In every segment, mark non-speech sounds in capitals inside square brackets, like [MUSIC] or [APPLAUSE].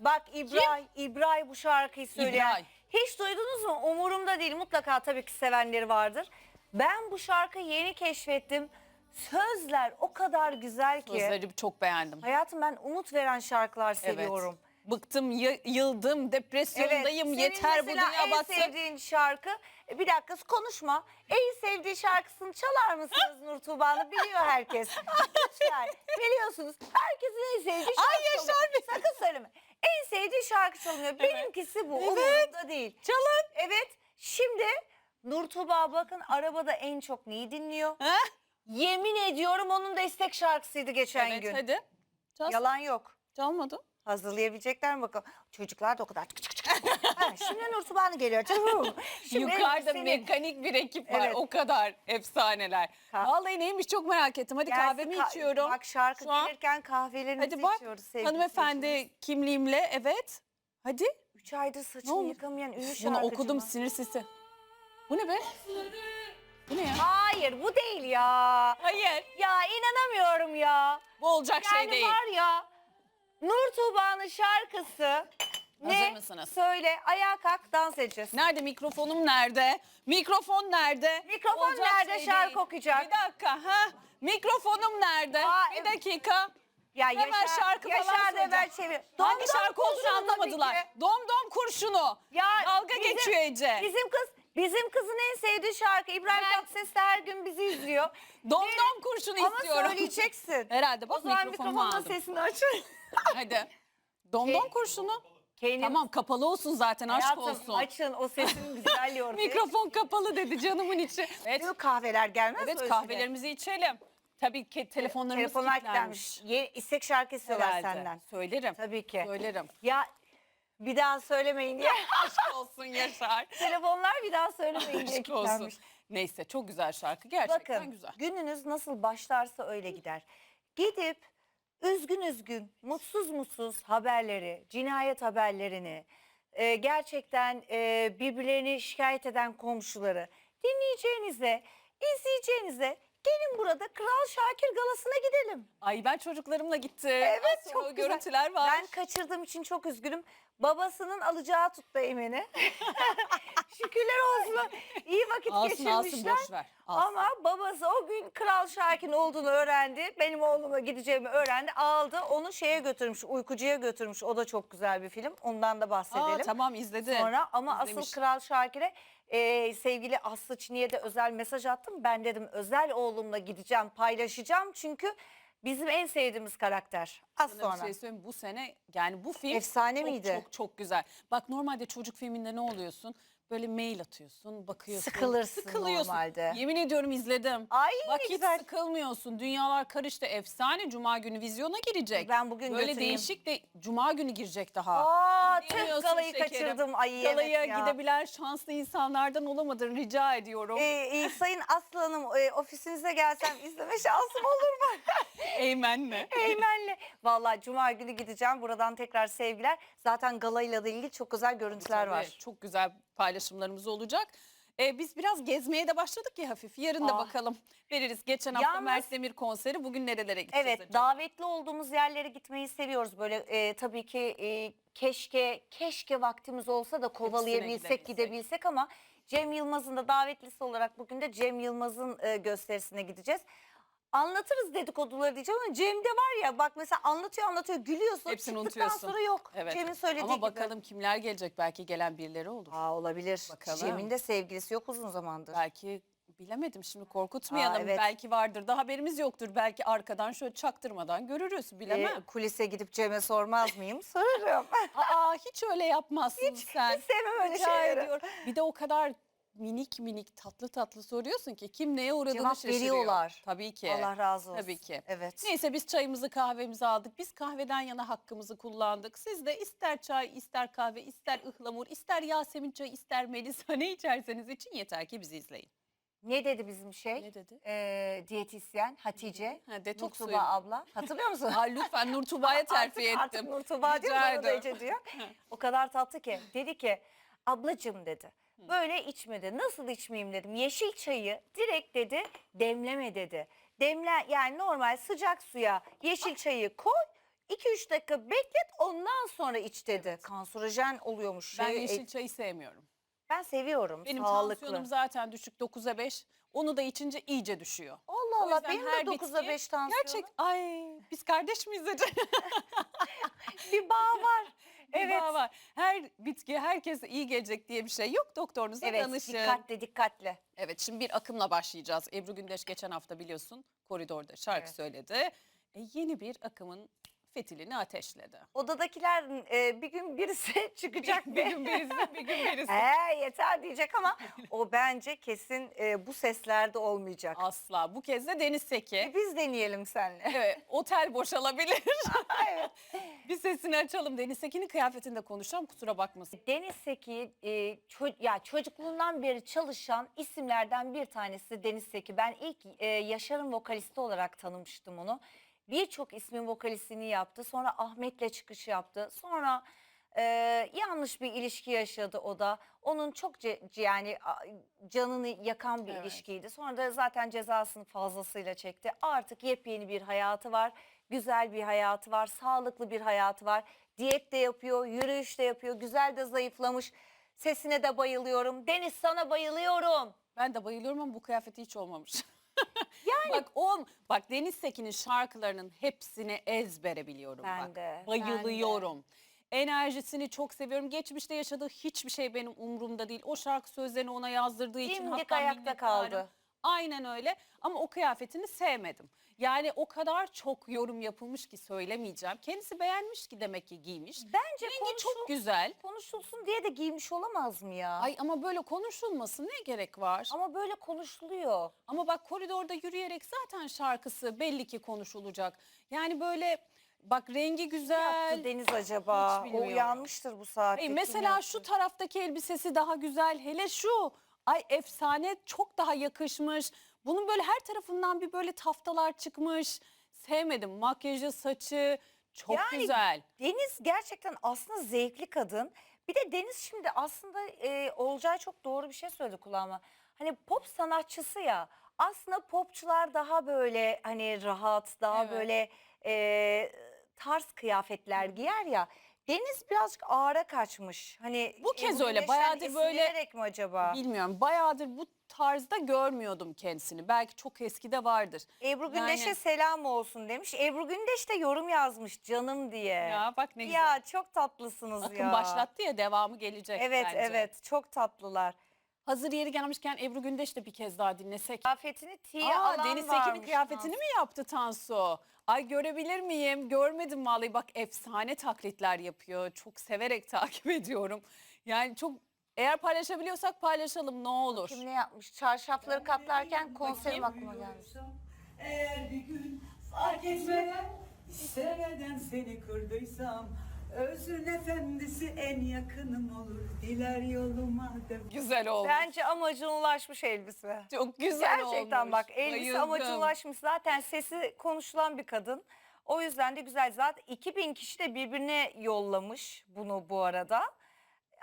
Bak İbray, İbray bu şarkıyı söyleyen. İbray. Hiç duydunuz mu? Umurumda değil. Mutlaka tabii ki sevenleri vardır. Ben bu şarkıyı yeni keşfettim. Sözler o kadar güzel ki. Sözleri çok beğendim. Hayatım ben umut veren şarkılar seviyorum. Evet. Bıktım, y- yıldım, depresyondayım. senin Yeter bu mesela dünya en batsın. sevdiğin şarkı, E, bir dakika konuşma. En sevdiği şarkısını çalar mısınız [LAUGHS] Nur Tuğba'nı? Biliyor herkes. [LAUGHS] Lütfen. Biliyorsunuz. Herkesin en sevdiği şarkı Ay, Yaşar çalınıyor. Sakın söyleme. En sevdiği şarkı çalınıyor. Benimkisi bu. Umurumda değil. Çalın. Evet. Şimdi Nur Tuğba bakın arabada en çok neyi dinliyor? Ha? Yemin ediyorum onun da istek şarkısıydı geçen Evet gün. hadi. Çal. Yalan yok. Çalmadı. Hazırlayabilecekler mi bakalım? Çocuklar da o kadar çık çık çık. ha, şimdi Nur Tuğba'nın geliyor. [LAUGHS] Şimdi Yukarıda senin- mekanik bir ekip var. Evet. O kadar efsaneler. Ka- Vallahi neymiş çok merak ettim. Hadi Gelsin kahvemi ka- içiyorum. Bak şarkı Şu an. gelirken kahvelerimizi Hadi bak içiyoruz sevgili hanımefendi kimliğimle evet. Hadi. Üç aydır Ne saçını oldu? yıkamayan ünlü şarkıcı Bunu mı? okudum sinir sesi. Bu ne be? Bu ne ya? Hayır bu değil ya. Hayır. Ya inanamıyorum ya. Bu olacak Yani şey değil. var ya Nur Tuğba'nın şarkısı ne? Hazır mısınız? Söyle ayağa kalk dans edeceğiz. Nerede mikrofonum nerede? Mikrofon nerede? Mikrofon Olacak nerede? şey Şarkı değil. okuyacak. Bir dakika ha. Mikrofonum nerede? Aa, bir evet. dakika. Ya Hemen Yaşar, şarkı falan Yaşar söyleyeceğim. evvel çevir. Hangi Dom dom şarkı olduğunu anlamadılar. Dom dom kurşunu. Ya Dalga bizim- geçiyor Ece. Bizim kız bizim kızın en sevdiği şarkı İbrahim Evet. Tatlıses de her gün bizi izliyor. [LAUGHS] Dom Verin. dom kurşunu Ama istiyorum. söyleyeceksin. [LAUGHS] Herhalde O bak zaman mikrofonumu mikrofonun aldım. sesini aç. [LAUGHS] Hadi. Dom Şey- dom kurşunu. Kendim, Tamam kapalı olsun zaten aşk hayatım, olsun. açın o sesin güzelliği ortaya. Mikrofon kapalı dedi canımın içi. Evet, Diyor kahveler gelmez evet öyle kahvelerimizi içelim. Tabii ki telefonlarımız Telefonlar kilitlenmiş. kilitlenmiş. Ye, istek şarkı istiyorlar Herhalde. senden. Söylerim. Tabii ki. Söylerim. Ya bir daha söylemeyin diye. [LAUGHS] Aşk olsun Yaşar. Telefonlar bir daha söylemeyin diye Aşk olsun. kilitlenmiş. Neyse çok güzel şarkı. Gerçekten Bakın güzel. gününüz nasıl başlarsa öyle gider. Gidip üzgün üzgün, mutsuz mutsuz haberleri, cinayet haberlerini, e, gerçekten e, birbirlerini şikayet eden komşuları dinleyeceğinize, izleyeceğinize gelin burada Kral Şakir galasına gidelim. Ay ben çocuklarımla gittim. Evet çok güzel. görüntüler var. Ben kaçırdığım için çok üzgünüm. Babasının alacağı tuttu Emin'i. [LAUGHS] Şükürler olsun. İyi vakit Alsın alsın geçirmişler. boş ver. Alsın. Ama babası o gün Kral Şakir'in olduğunu öğrendi. Benim oğluma gideceğimi öğrendi. Aldı onu şeye götürmüş, uykucuya götürmüş. O da çok güzel bir film. Ondan da bahsedelim. Aa, tamam izledim. Sonra ama İzlemiş. asıl Kral Şakir'e e, sevgili Aslı Çini'ye de özel mesaj attım. Ben dedim özel oğlumla gideceğim, paylaşacağım. Çünkü bizim en sevdiğimiz karakter. Az Sana bir sonra. şey söyleyeyim bu sene yani bu film Efsane çok, miydi? Çok çok güzel. Bak normalde çocuk filminde ne oluyorsun? Böyle mail atıyorsun, bakıyorsun. Sıkılırsın sıkılıyorsun. normalde. Yemin ediyorum izledim. Ay Bak ne hiç güzel. sıkılmıyorsun. Dünyalar karıştı. Efsane Cuma günü vizyona girecek. Ben bugün Böyle götüreyim. değişik de Cuma günü girecek daha. Aa, tüh Biliyorsun galayı şekerim. kaçırdım. Ay Galaya evet ya. gidebilen şanslı insanlardan olamadın rica ediyorum. Ee, e, Sayın Aslı Hanım e, ofisinize gelsem izleme şansım olur mu? [LAUGHS] Eymenle. Eymen'le. Vallahi Cuma günü gideceğim. Buradan tekrar sevgiler. Zaten galayla da ilgili çok güzel görüntüler Tabii, var. Çok güzel paylaşımlarımız olacak. Ee, biz biraz gezmeye de başladık ya hafif. Yarın da Aa. bakalım. Veririz. Geçen hafta Yalnız- Mert Demir konseri. Bugün nerelere gideceğiz Evet acaba? davetli olduğumuz yerlere gitmeyi seviyoruz. Böyle e, tabii ki e, keşke keşke vaktimiz olsa da kovalayabilsek gidebilsek. gidebilsek ama Cem Yılmaz'ın da davetlisi olarak bugün de Cem Yılmaz'ın e, gösterisine gideceğiz. Anlatırız dedikoduları diyeceğim ama Cem'de var ya bak mesela anlatıyor anlatıyor gülüyorsun. Hepsini Çıktıktan unutuyorsun. sonra yok. Evet. Cem'in söylediği Ama gibi. bakalım kimler gelecek. Belki gelen birileri olur. Aa, olabilir. Bakalım. Cem'in de sevgilisi yok uzun zamandır. Belki bilemedim şimdi korkutmayalım. Aa, evet. Belki vardır da haberimiz yoktur. Belki arkadan şöyle çaktırmadan görürüz. Bilemem. Ee, kulise gidip Cem'e sormaz mıyım? [LAUGHS] Sorarım. Aa hiç öyle yapmazsın sen. Hiç sevmem öyle Rica şeyleri. ediyorum. Bir de o kadar minik minik tatlı tatlı soruyorsun ki kim neye uğradığını Cevap şaşırıyor. veriyorlar. Tabii ki. Allah razı olsun. Tabii ki. Evet. Neyse biz çayımızı kahvemizi aldık. Biz kahveden yana hakkımızı kullandık. Siz de ister çay, ister kahve, ister ıhlamur, ister Yasemin çayı, ister Melisa ne içerseniz için yeter ki bizi izleyin. Ne dedi bizim şey? Ne dedi? Ee, diyetisyen Hatice. Ha, detoks Nurtuba suyu. abla. Hatırlıyor musun? [LAUGHS] Aa, lütfen Nur Tuba'ya [LAUGHS] terfi ettim. Artık, Nurtuba diyor bana da ederim. Ece diyor. [LAUGHS] O kadar tatlı ki. Dedi ki ablacığım dedi. Böyle içme dedi. Nasıl içmeyeyim dedim. Yeşil çayı direkt dedi demleme dedi. Demle yani normal sıcak suya yeşil çayı koy 2-3 dakika beklet ondan sonra iç dedi. Kanserojen oluyormuş. Ben Şey, e, yeşil çayı sevmiyorum. ben seviyorum. Benim sağlıklı. tansiyonum zaten düşük 9'a 5. Onu da içince iyice düşüyor. Allah O Allah yüzden benim her de 9'a bitki 5 tansiyonum. Gerçek ay biz kardeş miyiz acaba? [LAUGHS] bir bağ var. Evet. var. Her bitki herkese iyi gelecek diye bir şey yok. Doktorunuza Evet danışın. dikkatli dikkatli. Evet şimdi bir akımla başlayacağız. Ebru Gündeş geçen hafta biliyorsun koridorda şarkı Evet. söyledi. E, yeni bir akımın fitilini ateşledi. Odadakiler e, bir gün birisi [LAUGHS] çıkacak. bir gün birisi, bir gün [LAUGHS] birisi. He yeter diyecek ama o bence kesin e, bu seslerde olmayacak. Asla. Bu kez de Deniz Seki. Biz deneyelim seninle. Evet, otel boşalabilir. [LAUGHS] evet. bir sesini açalım. Deniz Seki'nin kıyafetinde konuşacağım kusura bakmasın. Deniz Seki e, ço- ya çocukluğundan beri çalışan isimlerden bir tanesi Deniz Seki. Ben ilk e, Yaşar'ın vokalisti olarak tanımıştım onu. Birçok ismin vokalistini yaptı. Sonra Ahmet'le çıkış yaptı. Sonra e, yanlış bir ilişki yaşadı o da. Onun çok ce- yani canını yakan bir Evet. ilişkiydi. Sonra da zaten cezasını fazlasıyla çekti. Artık yepyeni bir hayatı var. Güzel bir hayatı var. Sağlıklı bir hayatı var. Diyet de yapıyor, yürüyüş de yapıyor. Güzel de zayıflamış. Sesine de bayılıyorum. Deniz sana bayılıyorum. Ben de bayılıyorum ama bu kıyafeti hiç olmamış. [LAUGHS] yani bak on bak Deniz Seki'nin şarkılarının hepsini ezbere biliyorum Ben bak. de, ben de. Bayılıyorum. Enerjisini çok seviyorum. Geçmişte yaşadığı hiçbir şey benim umurumda değil. O şarkı sözlerini ona yazdırdığı için Dimdik hatta ayakta minnettarım. kaldı. Aynen öyle ama o kıyafetini sevmedim. Yani o kadar çok yorum yapılmış ki söylemeyeceğim. Kendisi beğenmiş ki demek ki giymiş. Bence Rengi konuşul- çok güzel. konuşulsun diye de giymiş olamaz mı ya? Ay ama böyle konuşulmasın ne gerek var? Ama böyle konuşuluyor. Ama bak koridorda yürüyerek zaten şarkısı belli ki konuşulacak. Yani böyle bak rengi Ne güzel. yaptı Deniz acaba? Hiç O bilmiyorum. uyanmıştır bu saatte. Ay, kim mesela yaptı? şu taraftaki elbisesi daha güzel. Hele şu. Ay efsane çok daha yakışmış. Bunun böyle her tarafından bir böyle taftalar çıkmış. Sevmedim. Makyajı, saçı çok Yani güzel. Deniz gerçekten aslında zevkli kadın. Bir de Deniz şimdi aslında e, Olcay çok doğru bir şey söyledi kulağıma. Hani pop sanatçısı ya. Aslında popçular daha böyle hani rahat, daha Evet. böyle e, tarz kıyafetler giyer ya. Deniz birazcık ağıra kaçmış. Hani Bu kez Ebru öyle, Güneş'ten bayağıdır böyle- esinlenerek mi acaba? Bilmiyorum. Bayağıdır bu tarzda görmüyordum kendisini. Belki çok eskide vardır. Ebru Gündeş'e Yani- selam olsun demiş. Ebru Gündeş de yorum yazmış canım diye. Ya bak ne güzel. Ya çok tatlısınız Akın ya. başlattı ya devamı gelecek Evet bence. evet çok tatlılar. Hazır yeri gelmişken Ebru Gündeş de bir kez daha dinlesek. Kıyafetini tiye Aa, alan Deniz Tekin'in varmış kıyafetini mi yaptı Tansu? Ay görebilir miyim? Görmedim vallahi bak efsane taklitler yapıyor. Çok severek [LAUGHS] takip ediyorum. Yani çok eğer paylaşabiliyorsak paylaşalım ne olur. Kim ne yapmış? Çarşafları katlarken konserim aklıma gelmiş. Eğer bir gün fark etmeden istemeden seni kırdıysam Özün efendisi en yakınım olur diler yoluma devam. Güzel olmuş. Bence amacına ulaşmış elbise. Çok güzel olmuş. Gerçekten bak elbise Bayıldım. amacına ulaşmış. Zaten sesi konuşulan bir kadın. O yüzden de güzel. Zaten 2000 kişi de birbirine yollamış bunu bu arada.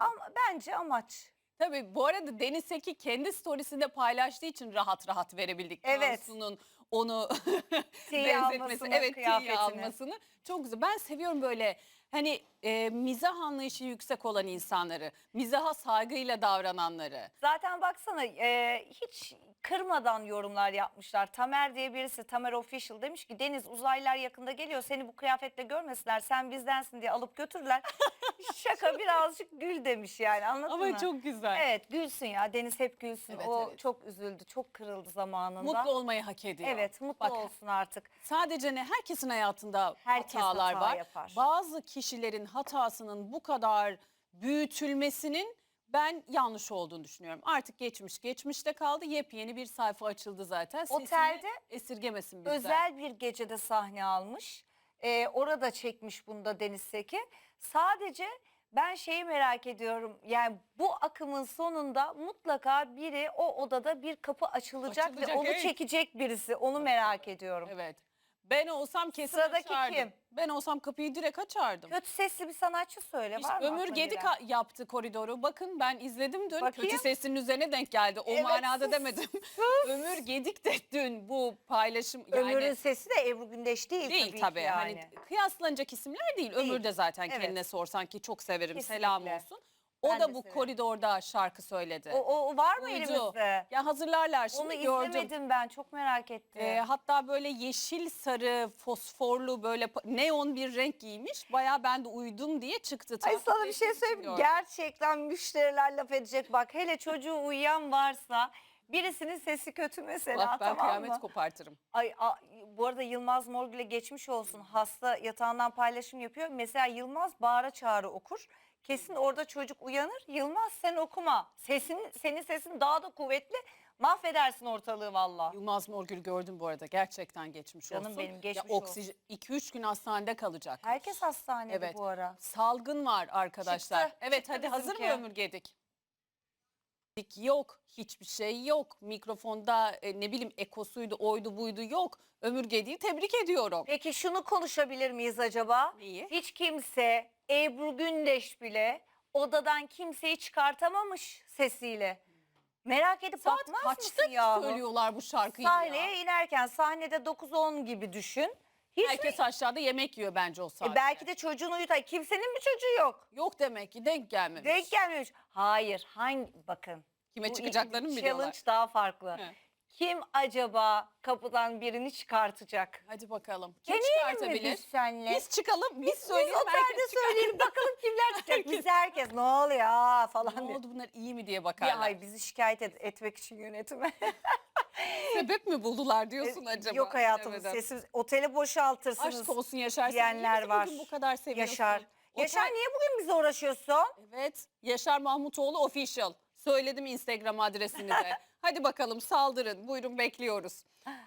Ama bence amaç. Tabii bu arada Deniz Seki kendi storiesinde paylaştığı için rahat rahat verebildik. Evet. Tansu'nun onu [LAUGHS] benzetmesi, almasını, evet tiye kıyafetini. almasını çok güzel. Ben seviyorum böyle hani e, mizah anlayışı yüksek olan insanları, mizaha saygıyla davrananları. Zaten baksana e, hiç kırmadan yorumlar yapmışlar. Tamer diye birisi Tamer Official demiş ki Deniz uzaylılar yakında geliyor seni bu kıyafetle görmesinler sen bizdensin diye alıp götürdüler. [LAUGHS] Şaka birazcık gül demiş yani anladın mı? Ama çok güzel. Evet gülsün ya Deniz hep gülsün. Evet, o evet. çok üzüldü çok kırıldı zamanında. Mutlu olmayı hak ediyor. Evet mutlu Bak, olsun artık. Sadece ne herkesin hayatında Herkes hatalar hata var. yapar. Bazı kişilerin hatasının bu kadar büyütülmesinin ben yanlış olduğunu düşünüyorum. Artık geçmiş geçmişte kaldı. Yepyeni bir sayfa açıldı zaten. Sesini Otelde esirgemesin bizden. Özel bir gecede sahne almış. Ee, orada çekmiş bunda Deniz Seki. Sadece ben şeyi merak ediyorum. Yani bu akımın sonunda mutlaka biri o odada bir kapı açılacak, ve Açılacak, onu evet. çekecek birisi. Onu merak ediyorum. Evet. Ben olsam kesin Sıradaki açardım. kim? Ben olsam kapıyı direkt açardım. Kötü sesli bir sanatçı söyle. İşte var mı Ömür aklına Gedik gelen? yaptı koridoru. Bakın ben izledim dün. Bakayım. Kötü sesinin üzerine denk geldi. O Evet, manada sus, demedim. [LAUGHS] Ömür Gedik de dün bu paylaşım yani Ömür'ün sesi de Ebru Gündeş değil, değil tabii, tabii. ki yani. Hani kıyaslanacak isimler değil. Ömür de zaten Evet. kendine sorsan ki çok severim. Kesinlikle. Selam olsun. O Ben da bu severim. koridorda şarkı söyledi. O, o var mı Uydu. elimizde? Ya hazırlarlar şimdi Onu gördüm. izlemedim ben çok merak ettim. Ee, hatta böyle yeşil sarı fosforlu böyle pa- neon bir renk giymiş. Baya ben de uydum diye çıktı. Ay sana bir şey için söyleyeyim. mi? gördüm. Gerçekten müşteriler laf edecek. Bak hele çocuğu uyuyan varsa birisinin sesi kötü mesela Bak ben tamam kıyamet mı? kopartırım. Ay, a- bu arada Yılmaz Morgül'e geçmiş olsun. Hasta yatağından paylaşım yapıyor. Mesela Yılmaz bağıra çağrı okur. Kesin orada çocuk uyanır. Yılmaz sen okuma. Sesin, senin sesin daha da kuvvetli. Mahvedersin ortalığı valla. Yılmaz Morgül gördüm bu arada. Gerçekten geçmiş Canım olsun. benim, geçmiş ya, oksijen, 2-3 gün hastanede kalacak. Herkes hastanede Evet. bu ara. Salgın var arkadaşlar. Çıktı, evet çıktı hadi hazır mı bizimki. Ömür Gedik? Yok. Hiçbir şey yok. Mikrofonda e, ne bileyim ekosuydu, oydu, buydu yok. Ömür Gedik'i tebrik ediyorum. Peki şunu konuşabilir miyiz acaba? Neyi? Hiç kimse Ebru Gündeş bile odadan kimseyi çıkartamamış sesiyle. Merak edip Saat bakmaz kaçta mısın ya? söylüyorlar bu şarkıyı ya? Sahneye inerken sahnede 9-10 gibi düşün. Hiç Herkes aşağıda yemek yiyor bence o mi? saatte. E belki de çocuğunu uyutan kimsenin mi çocuğu yok? Yok demek ki denk gelmemiş. Denk gelmemiş. Hayır hangi bakın. Kime bu çıkacaklarını mı Challenge biliyorlar? daha farklı. He. Kim acaba kapıdan birini çıkartacak? Hadi bakalım. Kim Deneyelim mi çıkartabilir? biz senle? Biz çıkalım, biz, Biz söyleyelim. otelde herkes çıkar. söyleyelim bakalım kimler [LAUGHS] çıkacak. Biz herkes ne oluyor falan Ne diye. oldu bunlar iyi mi diye Bir bakarlar. ay bizi şikayet et- etmek için yönetime. [LAUGHS] Sebep mi buldular diyorsun acaba? E, Yok hayatım Bilemedim. sesimiz oteli boşaltırsınız. Aşk olsun Yaşar. sen diyenler niye bizi var. bugün bu kadar seviyorsun? Yaşar. Otel- Yaşar niye bugün bize uğraşıyorsun? Evet. Yaşar Mahmutoğlu official. Söyledim Instagram adresini de. [LAUGHS] Hadi bakalım saldırın. Buyurun bekliyoruz.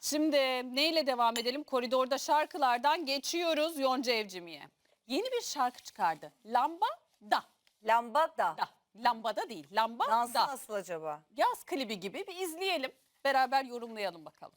Şimdi neyle devam edelim? Koridorda şarkılardan geçiyoruz Yonca Evcimi'ye. Yeni bir şarkı çıkardı. Lamba da. Lambada. Da. Lambada değil. Lamba Dansı da. nasıl acaba? Yaz klibi gibi bir izleyelim. Beraber yorumlayalım bakalım.